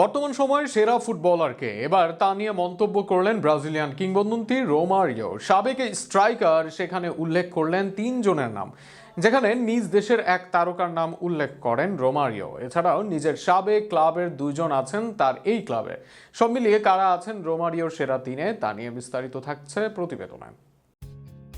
বর্তমান সময়ের সেরা ফুটবলারকে এবার তা নিয়ে মন্তব্য করলেন ব্রাজিলিয়ান কিংবদন্তি রোমারিও। সাবেক স্ট্রাইকার সেখানে উল্লেখ করলেন তিনজনের নাম, যেখানে নিজ দেশের এক তারকার নাম উল্লেখ করেন রোমারিও। এছাড়াও নিজের সাবেক ক্লাবের দুইজন আছেন তার এই ক্লাবে। সব মিলিয়ে কারা আছেন রোমারিওর সেরা তিনে, তা নিয়ে বিস্তারিত থাকছে প্রতিবেদনে।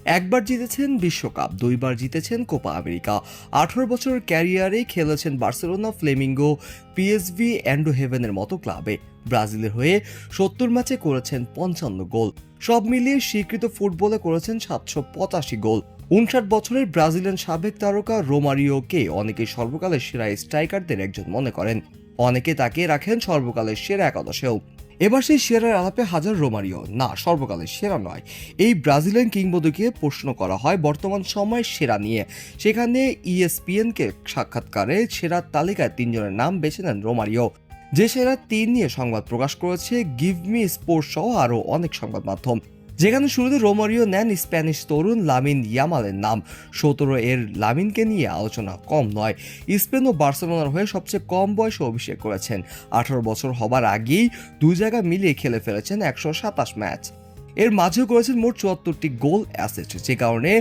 একবার জিতেছেন বিশ্বকাপ, দুইবার জিতেছেন কোপা আমেরিকা। আঠারো বছর ক্যারিয়ারে খেলেছেন বার্সেলোনা, ফ্লেমিঙ্গো, পিএসভি, অ্যান্ডো হেভেনের মতো ক্লাবে। ব্রাজিলের হয়ে সত্তর ম্যাচে করেছেন পঞ্চান্ন গোল। সব মিলিয়ে স্বীকৃত ফুটবলে করেছেন সাতশো পঁচাশি গোল। উনষাট বছরের ব্রাজিলিয়ান সাবেক তারকা রোমারিওকে অনেকে সর্বকালের সেরা স্ট্রাইকারদের একজন মনে করেন। অনেকে তাকে রাখেন সর্বকালের সেরা একাদশেও। এবার সেই সেরার আলাপে হাজার রোমারিও। না, সর্বকালের সেরা নয়। এই ব্রাজিলিয়ান কিংবদন্তিকে প্রশ্ন করা হয় বর্তমান সময় সেরা নিয়ে। সেখানে ইএসপিএনকে সাক্ষাৎকারে সেরার তালিকায় তিনজনের নাম বেছে নেন রোমারিও। যে সেরা তিন নিয়ে সংবাদ প্রকাশ করেছে, গিভ মি স্পোর্টস সহ আরও অনেক সংবাদ মাধ্যম। যেখানে শুরুতে রোমারিও নেন স্প্যানিশ তরুণ লামিন ইয়ামালের নাম। সতেরো এর লামিনকে নিয়ে আলোচনা কম নয়। স্পেন ও বার্সেলোনার হয়ে সবচেয়ে কম বয়সে অভিষেক করেছেন। আঠারো বছর হবার আগেই দুই জায়গা মিলিয়ে খেলে ফেলেছেন একশো সাতাশ ম্যাচ। এর মাঝেও করেছেন মোট চুয়াত্তরটি গোল অ্যাসিস্ট। যে কারণে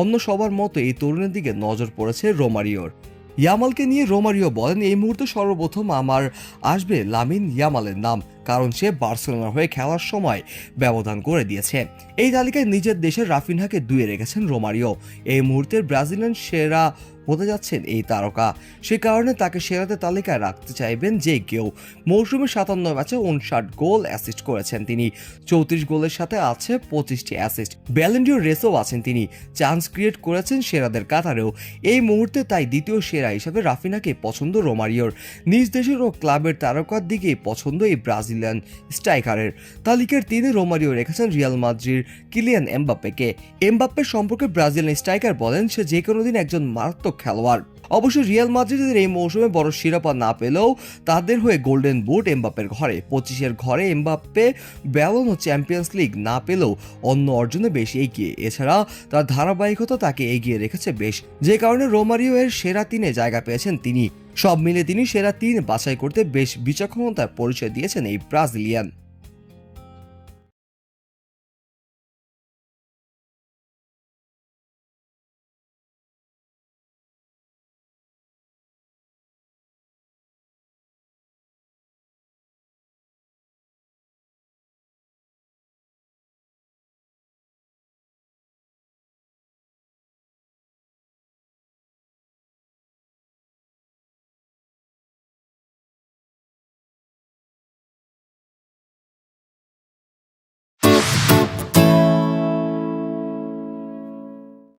অন্য সবার মতো এই তরুণের দিকে নজর পড়েছে রোমারিওর। ইয়ামালকে নিয়ে রোমারিও বলেন, এই মুহূর্তে সর্বপ্রথম আমার আসবে লামিন ইয়ামালের নাম, কারণ সে বার্সেলোনার হয়ে খেলার সময় ব্যবধান করে দিয়েছে। এই তালিকায় নিজের দেশের রাফিনহাকে দুয়ে রেখেছেন রোমারিও। এই মুহূর্তের ব্রাজিলিয়ান সেরা হতে যাচ্ছেন এই তারকা। সে কারণে তাকে সেরাতে তালিকায় রাখতে চাইবেন যে কেউ। মৌসুমে সাতান্ন ম্যাচে উনষাট গোল অ্যাসিস্ট করেছেন তিনি। চৌত্রিশ গোলের সাথে আছে পঁচিশটি অ্যাসিস্ট। ব্যালেন্ডিও রেসও আছেন তিনি। চান্স ক্রিয়েট করেছেন সেরাদের কাতারেও। এই মুহূর্তে তাই দ্বিতীয় সেরা হিসেবে রাফিনাকে পছন্দ রোমারিওর। নিজ দেশের ও ক্লাবের তারকার দিকেই পছন্দ এই ব্রাজিলিয়ান স্ট্রাইকারের। তালিকার তিনে রোমারিও রেখেছেন রিয়াল মাদ্রির কিলিয়ান এমবাপ্পেকে। এমবাপ্পের সম্পর্কে ব্রাজিলিয়ান স্ট্রাইকার বলেন, সে যে কোনো দিন একজন মারাত্মক খেলোয়াড়। অবশ্য রিয়াল মাদ্রিদের এই মৌসুমে বড় শিরোপা না পেলেও তাদের হয়ে গোল্ডেন বুট এমবাপ্পের ঘরে। পঁচিশের ঘরে এমবাপ্পে ব্যালন ও চ্যাম্পিয়ন্স লিগ না পেলেও অন্য অর্জনে বেশ এগিয়ে। এছাড়া তার ধারাবাহিকতা তাকে এগিয়ে রেখেছে বেশ। যে কারণে রোমারিও এর সেরা তিনে জায়গা পেয়েছেন তিনি। সব মিলে তিনি সেরা তিন বাছাই করতে বেশ বিচক্ষণতার পরিচয় দিয়েছেন এই ব্রাজিলিয়ান।